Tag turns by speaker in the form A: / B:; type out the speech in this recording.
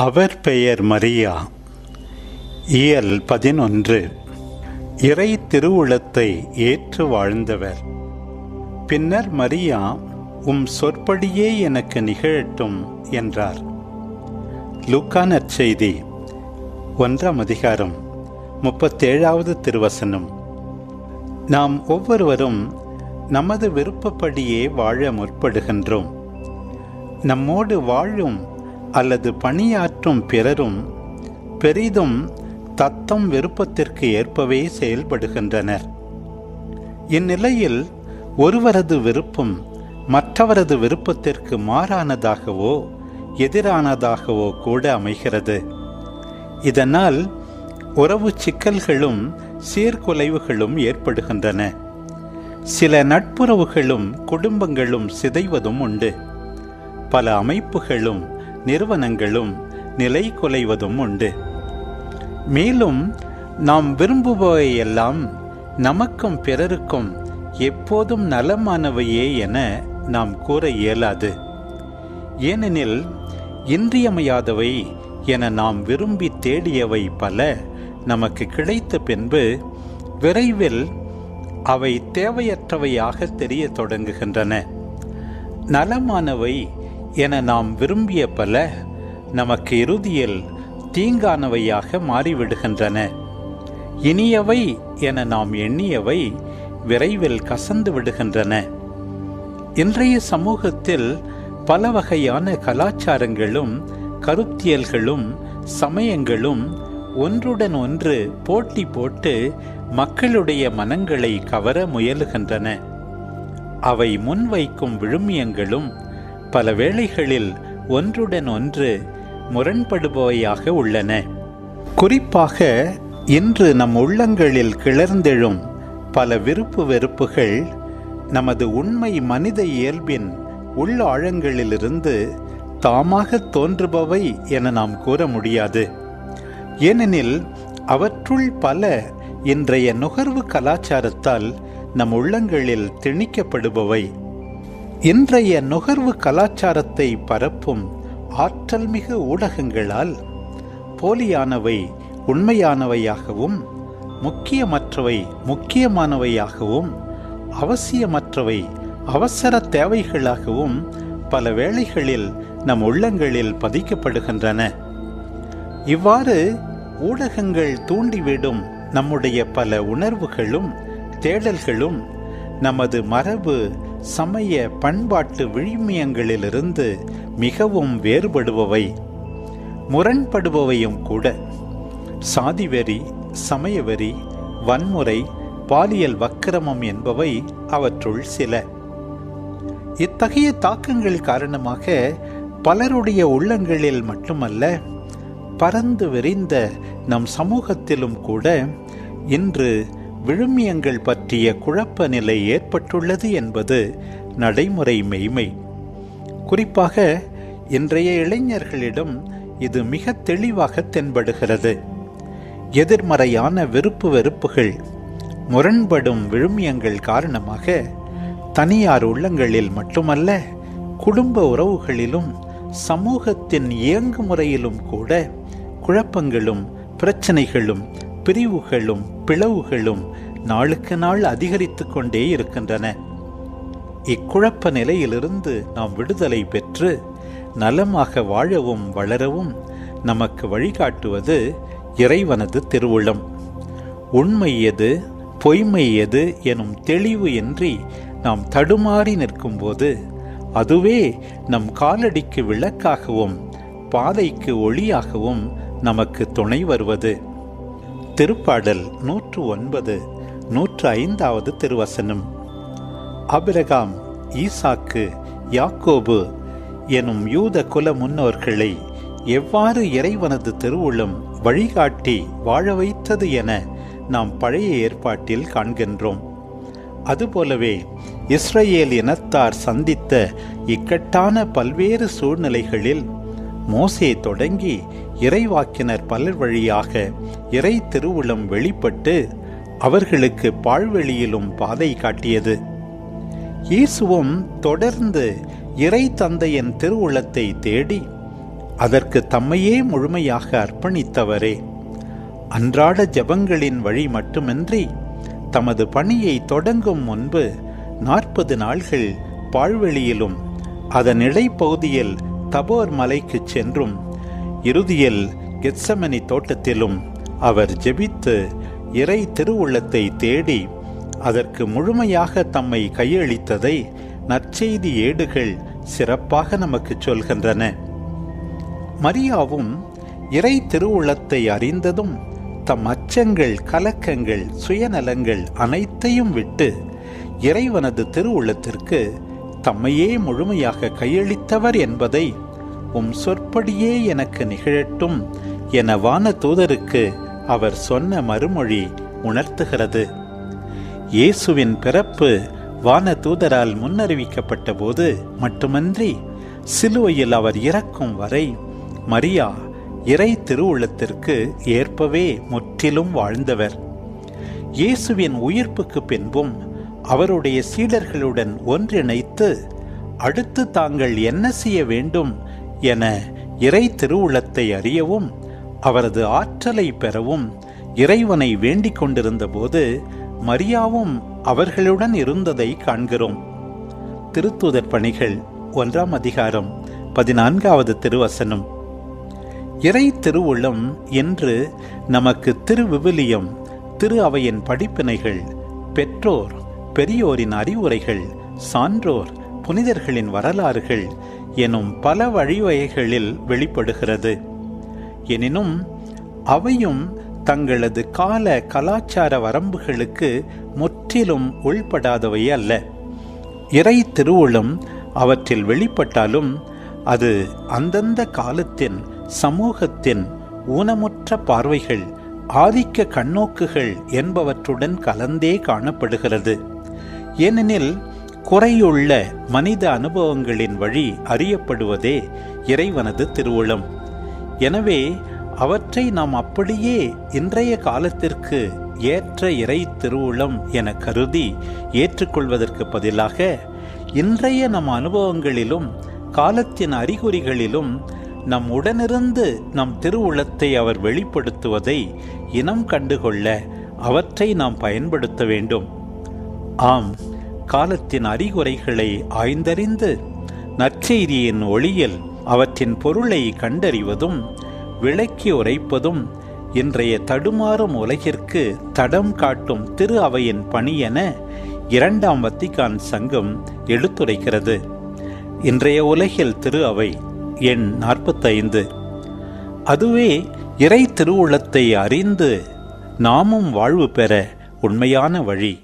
A: அவர் பெயர் மரியா. இயல் பதினொன்று. இறை திருவுளத்தை ஏற்று வாழ்ந்தவர். பின்னர் மரியா உம் சொற்படியே எனக்கு நிகழட்டும் என்றார். லூக்கான செய்தி ஒன்றாம் அதிகாரம் முப்பத்தேழாவது திருவசனம். நாம் ஒவ்வொருவரும் நமது விருப்பப்படியே வாழ முற்படுகின்றோம். நம்மோடு வாழும் அல்லது பணியாற்றும் பிறரும் பெரிதும் தத்தம் விருப்பத்திற்கு ஏற்பவே செயல்படுகின்றனர். இந்நிலையில் ஒருவரது விருப்பம் மற்றவரது விருப்பத்திற்கு மாறானதாகவோ எதிரானதாகவோ கூட அமைகிறது. இதனால் உறவு சிக்கல்களும் சீர்குலைவுகளும் ஏற்படுகின்றன. சில நட்புறவுகளும் குடும்பங்களும் சிதைவதும் உண்டு. பல அமைப்புகளும் நிறுவனங்களும் நிலை குலைவதும் உண்டு. மேலும் நாம் விரும்புபவையெல்லாம் நமக்கும் பிறருக்கும் எப்போதும் நலமானவையே என நாம் கூற இயலாது. ஏனெனில் இன்றியமையாதவை என நாம் விரும்பி தேடியவை பல நமக்கு கிடைத்த பின்பு விரைவில் அவை தேவையற்றவையாக தெரிய தொடங்குகின்றன. நலமானவை என நாம் விரும்பிய பல நமக்கு இறுதியில் தீங்கானவையாக மாறிவிடுகின்றன. இனியவை என நாம் எண்ணியவை விரைவில் கசந்து விடுகின்றன. இன்றைய சமூகத்தில் பல வகையான கலாச்சாரங்களும் கருத்தியல்களும் சமயங்களும் ஒன்றுடன் ஒன்று போட்டி போட்டு மக்களுடைய மனங்களை கவர முயலுகின்றன. அவை முன்வைக்கும் விழுமியங்களும் பல வேளைகளில் ஒன்றுடன் ஒன்று முரண்படுபவையாக உள்ளன. குறிப்பாக இன்று நம் உள்ளங்களில் கிளர்ந்தெழும் பல விருப்பு வெறுப்புகள் நமது உண்மை மனித இயல்பின் உள்ள ஆழங்களிலிருந்து தாமாக தோன்றுபவை என நாம் கூற முடியாது. ஏனெனில் அவற்றுள் பல இன்றைய நுகர்வு கலாச்சாரத்தால் நம் உள்ளங்களில் திணிக்கப்படுபவை. இன்றைய நுகர்வு கலாச்சாரத்தை பரப்பும் ஆற்றல் மிகு ஊடகங்களால் போலியானவை உண்மையானவையாகவும் முக்கியமற்றவை முக்கியமானவையாகவும் அவசியமற்றவை அவசர தேவைகளாகவும் பல வேளைகளில் நம் உள்ளங்களில் பதிக்கப்படுகின்றன. இவ்வாறு ஊடகங்கள் தூண்டிவிடும் நம்முடைய பல உணர்வுகளும் தேடல்களும் நமது மரபு சமய பண்பாட்டு விழுமியங்களிலிருந்து மிகவும் வேறுபடுபவை. முரண்படுபவையும் கூட. சாதிவெறி சமயவெறி வன்முறை பாலியல் வக்கிரமம் என்பவை அவற்றுள் சில. இத்தகைய தாக்கங்கள் காரணமாக பலருடைய உள்ளங்களில் மட்டுமல்ல பறந்து விரிந்த நம் சமூகத்திலும் கூட இன்று விழுமியங்கள் பற்றிய குழப்ப நிலை ஏற்பட்டுள்ளது என்பது நடைமுறை மெய்மை. குறிப்பாக இன்றைய இளைஞர்களிடம் இது மிக தெளிவாக தென்படுகிறது. எதிர்மறையான விருப்பு வெறுப்புகள் முரண்படும் விழுமியங்கள் காரணமாக தனியார் உள்ளங்களில் மட்டுமல்ல குடும்ப உறவுகளிலும் சமூகத்தின் இயங்குமுறையிலும் கூட குழப்பங்களும் பிரச்சனைகளும் பிரிவுகளும் பிளவுகளும் நாளுக்கு நாள் அதிகரித்து கொண்டே இருக்கின்றன. இக்குழப்ப நிலையிலிருந்து நாம் விடுதலை பெற்று நலமாக வாழவும் வளரவும் நமக்கு வழிகாட்டுவது இறைவனது திருவுளம். உண்மை எது பொய்மை எது எனும் தெளிவு இன்றி நாம் தடுமாறி நிற்கும்போது அதுவே நம் காலடிக்கு விளக்காகவும் பாதைக்கு ஒளியாகவும் நமக்கு துணை வருவது. திருப்பாடல் நூற்று ஒன்பது நூற்று ஐந்தாவது திருவசனம். அபிரகாம் ஈசாக்கு யாக்கோபு எனும் யூத குல முன்னோர்களை எவ்வாறு இறைவனது திருவுளம் வழிகாட்டி வாழ வைத்தது என நாம் பழைய ஏற்பாட்டில் காண்கின்றோம். அதுபோலவே இஸ்ரேல் இனத்தார் சந்தித்த இக்கட்டான பல்வேறு சூழ்நிலைகளில் மோசே தொடங்கி இறைவாக்கினர் பலர் வழியாக இறை திருவுளம் வெளிப்பட்டு அவர்களுக்கு பாழ்வெளியிலும் பாதை காட்டியது. இயேசுவும் தொடர்ந்து இறை தந்தையின் திருவுளத்தை தேடி அதற்கு தம்மையே முழுமையாக அர்ப்பணித்தவரே. அன்றாட ஜபங்களின் வழி மட்டுமின்றி தமது பணியை தொடங்கும் முன்பு நாற்பது நாள்கள் பாழ்வெளியிலும் அதன் இடைப்பகுதியில் தபோர் மலைக்குச் சென்றும் இறுதியில் கெட்சமணி தோட்டத்திலும் அவர் ஜெபித்து இறை திருவுள்ளத்தை தேடி அதற்கு முழுமையாக தம்மை கையளித்ததை நற்செய்தி ஏடுகள் சிறப்பாக நமக்கு சொல்கின்றன. மரியாவும் இறை திருவுள்ளத்தை அறிந்ததும் தம் அச்சங்கள் கலக்கங்கள் சுயநலங்கள் அனைத்தையும் விட்டு இறைவனது திருவுள்ளத்திற்கு தம்மையே முழுமையாக கையளித்தவர் என்பதை உம் சொற்படியே எனக்கு நிகழட்டும் என வான தூதருக்கு அவர் சொன்ன மறுமொழி உணர்த்துகிறது. இயேசுவின் பிறப்பு வான தூதரால் முன்னறிவிக்கப்பட்ட போது மட்டுமன்றி சிலுவையில் அவர் இறக்கும் வரை மரியா இறை திருவுள்ளத்திற்கு ஏற்பவே முற்றிலும் வாழ்ந்தவர். இயேசுவின் உயிர்ப்புக்கு பின்பும் அவருடைய சீடர்களுடன் ஒன்றிணைத்து அடுத்து தாங்கள் என்ன செய்ய வேண்டும் என இறை திருவுளத்தை அறியவும் அவரது ஆற்றலை பெறவும் இறைவனை வேண்டிக் கொண்டிருந்த போது மரியாவும் அவர்களுடன் இருந்ததை காண்கிறோம். திருத்தூதர் பணிகள் ஒன்றாம் அதிகாரம் பதினான்காவது திருவசனம். இறை திருவுள்ளம் என்று நமக்கு திருவிவிலியம் திரு அவையின் படிப்பினைகள் பெற்றோர் பெரியோரின் அறிவுரைகள் சான்றோர் புனிதர்களின் வரலாறுகள் எனும் பல வழிவகைகளில் வெளிப்படுகிறது. எனினும் அவையும் தங்களது கால கலாச்சார வரம்புகளுக்கு முற்றிலும் உள்படாதவை அல்ல. இறை திருவுளும் அவற்றில் வெளிப்பட்டாலும் அது அந்தந்த காலத்தின் சமூகத்தின் ஊனமுற்ற பார்வைகள் ஆதிக்க கண்ணோக்குகள் என்பவற்றுடன் கலந்தே காணப்படுகிறது. ஏனெனில் குறையுள்ள மனித அனுபவங்களின் வழி அறியப்படுவதே இறைவனது திருவுளம். எனவே அவற்றை நாம் அப்படியே இன்றைய காலத்திற்கு ஏற்ற இறை திருவுளம் என கருதி ஏற்றுக்கொள்வதற்கு பதிலாக இன்றைய நம் அனுபவங்களிலும் காலத்தின் அறிகுறிகளிலும் நம் உடனிருந்து நம் திருவுளத்தை அவர் வெளிப்படுத்துவதை இனம் கண்டுகொள்ள அவற்றை நாம் பயன்படுத்த வேண்டும். ஆம். காலத்தின் அறிகுறைகளை ஆய்ந்தறிந்து நற்செய்தியின் ஒளியில் அவற்றின் பொருளை கண்டறிவதும் விளக்கி உரைப்பதும் இன்றைய தடுமாறும் உலகிற்கு தடம் காட்டும் திரு அவையின் பணி என இரண்டாம் வத்திகான் சங்கம் எடுத்துரைக்கிறது. இன்றைய உலகில் திரு அவை எண் நாற்பத்தைந்து. அதுவே இறை திருவுளத்தை அறிந்து நாமும் வாழ்வு பெற உண்மையான வழி.